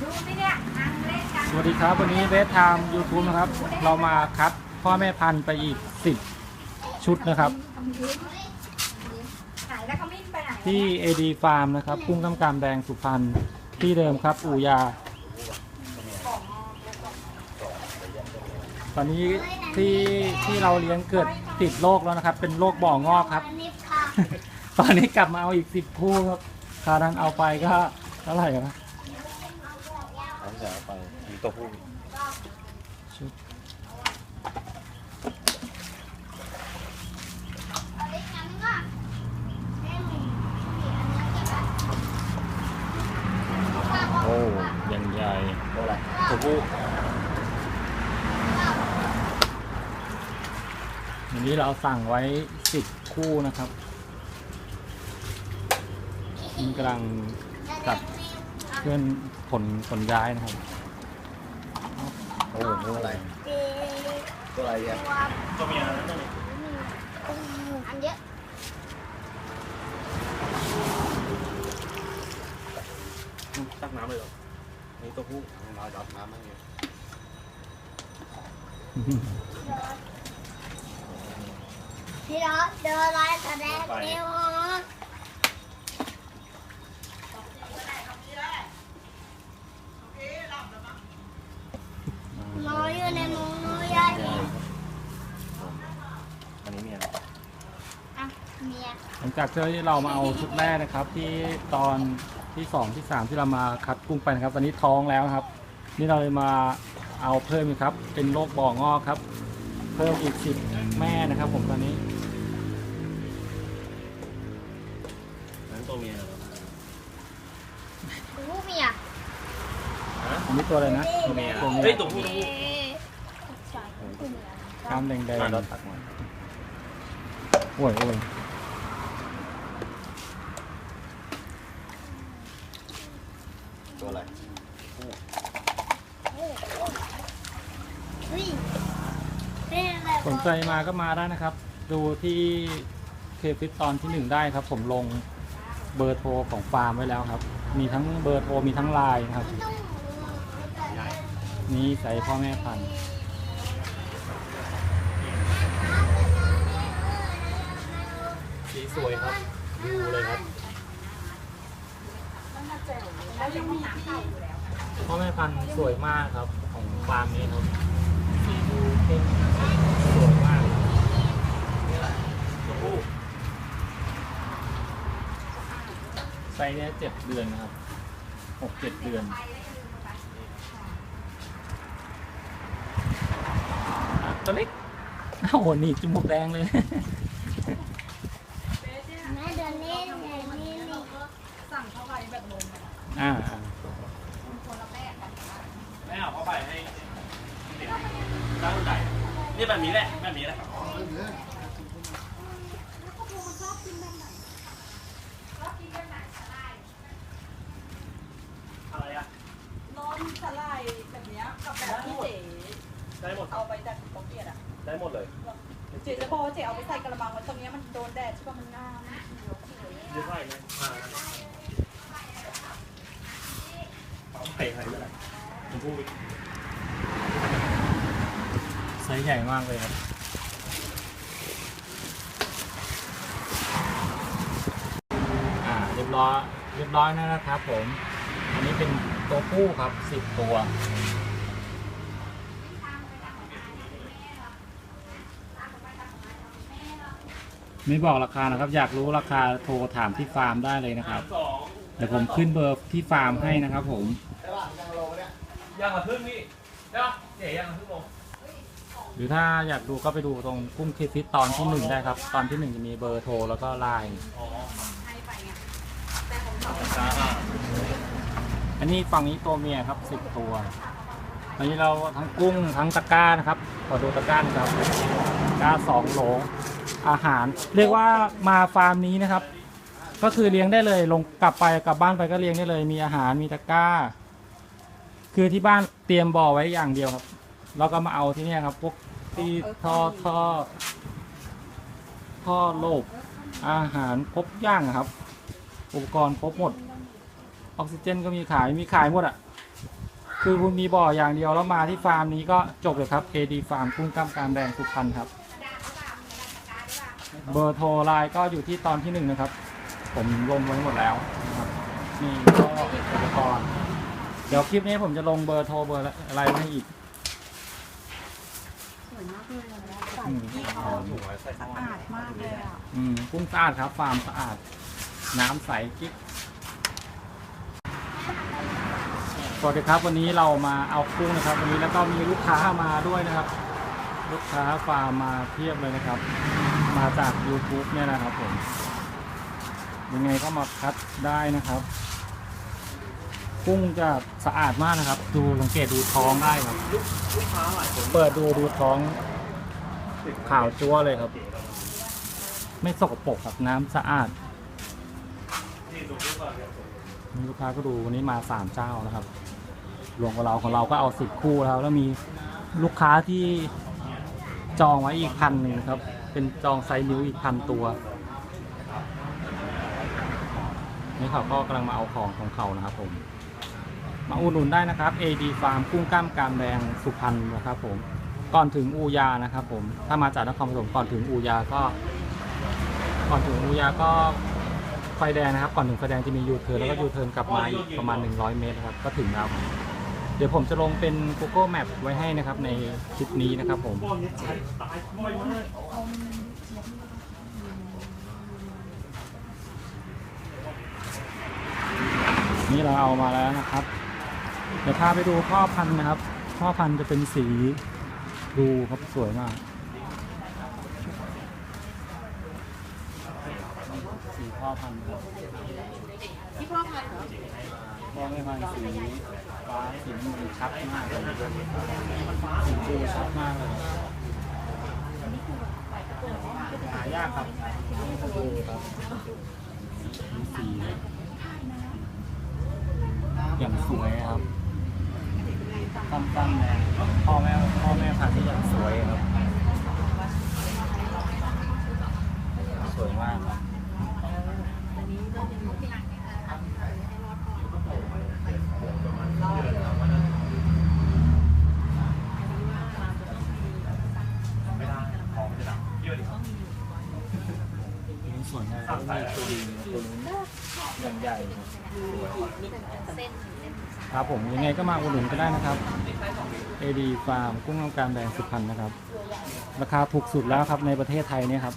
ดูสิเนี่ยนั่งเล่นกันสวัสดีครับ วันนี้เบสไทม์ยูทูบนะครับ เรามาคัดพ่อแม่พันธุ์ไปอีก10ชุดนะครับไหนแล้วเขามิ้นไปไหนที่ AD Farm นะครับกุ้งกำกามแดงสุพรรณที่เดิมครับ อู่ยา ตอนนี้ที่ที่เราเลี้ยงเกิดติดโรคแล้วนะครับ เป็นโรคบ่องอกครับอันนี้ค่ะตอนนี้กลับมาเอาอีก10คู่ครับคานั้นเอาไปก็เท่าไหร่ครับ เอาเสียไปมีตัวผู้ชุดเอาเล็กงั้นก็เอ้ยมีมีอันนี้ก็ได้โอ้ยังใหญ่ตัวอะไรตัวผู้วันนี้เราสั่งไว้10คู่นะครับมีกำลังตัด เคลื่อนขนขนย้ายนะครับ โอ้ตัวอะไรเอ๊ะตัวอะไรอะตัวตัวเมียนั่นเลยอันเยอะตักน้ำเลยเหรอนี่ตัวผู้น้อยรับน้ำมั้งเนี่ยพี่รถเดินไล่แสดงเร็วหนูอยู่ในมุ้งหนูยายนี่ อันนี้เมีย อะเมีย หลั งจากที่เรามาเอาชุดแรกนะครับ ที่ตอนที่สองที่สามที่เรามาคัดกุ้งไปนะครับ ตอนนี้ท้องแล้วนะครับ นี่เราเลยมาเอาเพิ่มอีกครับ เป็นโรคบ่องอกครับ เพิ่มอีกสิบแม่นะครับ ผมตอนนี้นั้นตัวเมียเหรอหูเมียอันนี้ตัวอะไรนะตัวเมียตัวเมียเฮ้ยตัวผู้ตัวผู้กล้ามแดงอะเราๆตักมาโอ้ยโอ้ย ตัวอะไรสนใจมาก็มาได้นะครับ ดูที่เคฟิตตอนที่หนึ่งได้ครับ ผมลงเบอร์โทรของฟาร์มไว้แล้วครับ มีทั้งเบอร์โทรมีทั้งไลน์นะครับ นี่ใส่พ่อแม่พันธุ์สีสวยครับดูเลยครับ แล้วยังมีน้ำเก่าอยู่แล้ว พ่อแม่พันธุ์สวยมากครับของฟาร์มนี้ครับสีดูเข้มสวยมากตัวผู้ไซส์เนี้ยเจ็ดเดือนนะครับหกเจ็ดเดือนตัวเล็กโอ้โหหนี่จมูกแดงเลย แม่เดินเล่นไงนี่นี่ สั่งเข้าไปแบบลง อ่าอ่าคนละแบบกันไม่เอาเข้าไปให้เด็กๆตั้งใจนี่แบบนี้แหละแบบนี้แหละชอบกินแบบไหนสลายอะไรอะน้องสลายแบบเนี้ยกับแบบที่เจ๋ได้หมด เอาไปจากโต๊ะเกียรติอะ ได้หมดเลย เจ๋จะบอกว่าเจ๋เอาไปใส่กระมังไว้ตรงเนี้ยมันโดนแดดใช่ป่ะมันงามเยอะไปไหม ไปให้เลยตัวผู้ไซส์ใหญ่มากเลยครับอ่าเรียบร้อยเรียบร้อยแล้วนะครับผม อันนี้เป็นตัวผู้ครับสิบตัวไม่บอกราคานะครับ อยากรู้ราคาโทรถามที่ฟาร์มได้เลยนะครับ เดี๋ยวผมขึ้นเบอร์ที่ฟาร์มให้นะครับผม ย่างกระพึ่งนี่ได้ปะเจ๋ย่างกระพึ่งลงหรือถ้าอยากดูก็ไปดูตรงกุ้งเคฟิตตอนที่หนึ่งได้ครับ ตอนที่หนึ่งจะมีเบอร์โทรแล้วก็ไลน์อ๋อให้ไปไงแต่ของเขาจ้าอะอันนี้ฝั่งนี้ตัวเมียครับสิบตัวอันนี้เราทั้งกุ้งทั้งตะกร้านะครับขอดูตะกร้าหนะครับตะกร้าสองโหลอาหาร เรียกว่ามาฟาร์มนี้นะครับ ก็คือเลี้ยงได้เลยลงกลับไปกลับบ้านไปก็เลี้ยงได้เลย มีอาหารมีตะกร้า คือที่บ้านเตรียมบ่อไว้อย่างเดียวครับ แล้วก็มาเอาที่เนี่ยครับ พวกที่ท่อท่อท่อโลบอาหารครบย่างอะครับ อุปกรณ์ครบหมด ออกซิเจนก็มีขายมีขายหมดอะ คือคุณมีบ่ออย่างเดียวแล้วมาที่ฟาร์มนี้ก็จบเลยครับ AD ฟาร์มกุ้งกล้ามกรามแดงสุพรรณครับ เบอร์โทรไลน์ก็อยู่ที่ตอนที่หนึ่งนะครับ ผมลงไว้หมดแล้วนะครับนี่ก็อุปกรณ์ เดี๋ยวคลิปนี้ผมจะลงเบอร์โทรเบอร์อะไรไว้ให้อีกสวยมากเลยอะอืมถุงไว้ใส่สะอาดมากเลยอะอืมกุ้งสะอาดครับฟาร์มสะอาด น้ำใสกิ๊กสวัสดีครับ วันนี้เรามาเอากุ้งนะครับ วันนี้แล้วก็มีลูกค้ามาด้วยนะครับ ลูกค้าฟาร์มมาเทียบเลยนะครับ มาจาก YouTube เนี่ยนะครับผมยังไงก็มาคัดได้นะครับ กุ้งจะสะอาดมากนะครับ ดูสังเกตดูท้องได้ครับ ลูกค้าหลายคนเปิดดูดูท้องขาวจั๊วเลยครับ ไม่สกปรกครับน้ำสะอาดนี่ลูกค้าก็ดูวันนี้มาสามเจ้านะครับ รวมกับเราของเราก็เอาสิบคู่แล้ว แล้วมีลูกค้าที่จองไว้อีกพันหนึ่งครับ เป็นจองไซส์นิ้วอีกพันตัว นี่เขาก็กำลังมาเอาของของเขานะครับผม มาอุดหนุนได้นะครับ AD Farm กุ้งกล้ามกรามแดงสุพรรณนะครับผมก่อนถึงอูยานะครับผมถ้ามาจากนครปฐมก่อนถึงอูยาก็ ก่อนถึงอูยาก็ไฟแดงนะครับก่อนถึงไฟแดงจะมียูเทิร์นแล้วก็ยูเทิร์นกลับมาอีกประมาณ 100 เมตรนะครับก็ถึงแล้วครับเดี๋ยวผมจะลงเป็น Google Map ไว้ให้นะครับในคลิปนี้นะครับผมนี่เราเอามาแล้วนะครับ เดี๋ยวพาไปดูพ่อพันธุ์นะครับ พ่อพันธุ์จะเป็นสีดูครับสวยมากสีพ่อพันธุ์ครับที่พ่อพันธุ์เหรอพ่อไม่พันธุ์สีฟ้าสีน้ำเงินชัดมากเลยสีดูชัดมากเลยหายากครับนี่ก็ดูครับมีสี อย่างสวยครับตั้มๆแม่พ่อแม่พ่อแม่พันธุ์ที่อย่างสวยครับ สวยมากครับ ไม่ได้ของจะดับเยอะดิ นี่สวยมากแล้วมีตัวดีตัวนี้ อย่างใหญ่ครับผมยังไงก็มาอุดหนุนก็ได้นะครับ AD Farm กุ้งน้ำการแดงสุพรรณนะครับ ราคาถูกสุดแล้วครับในประเทศไทยเนี่ยครับ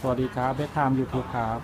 สวัสดีครับเบสไทม์ยูทูบครับ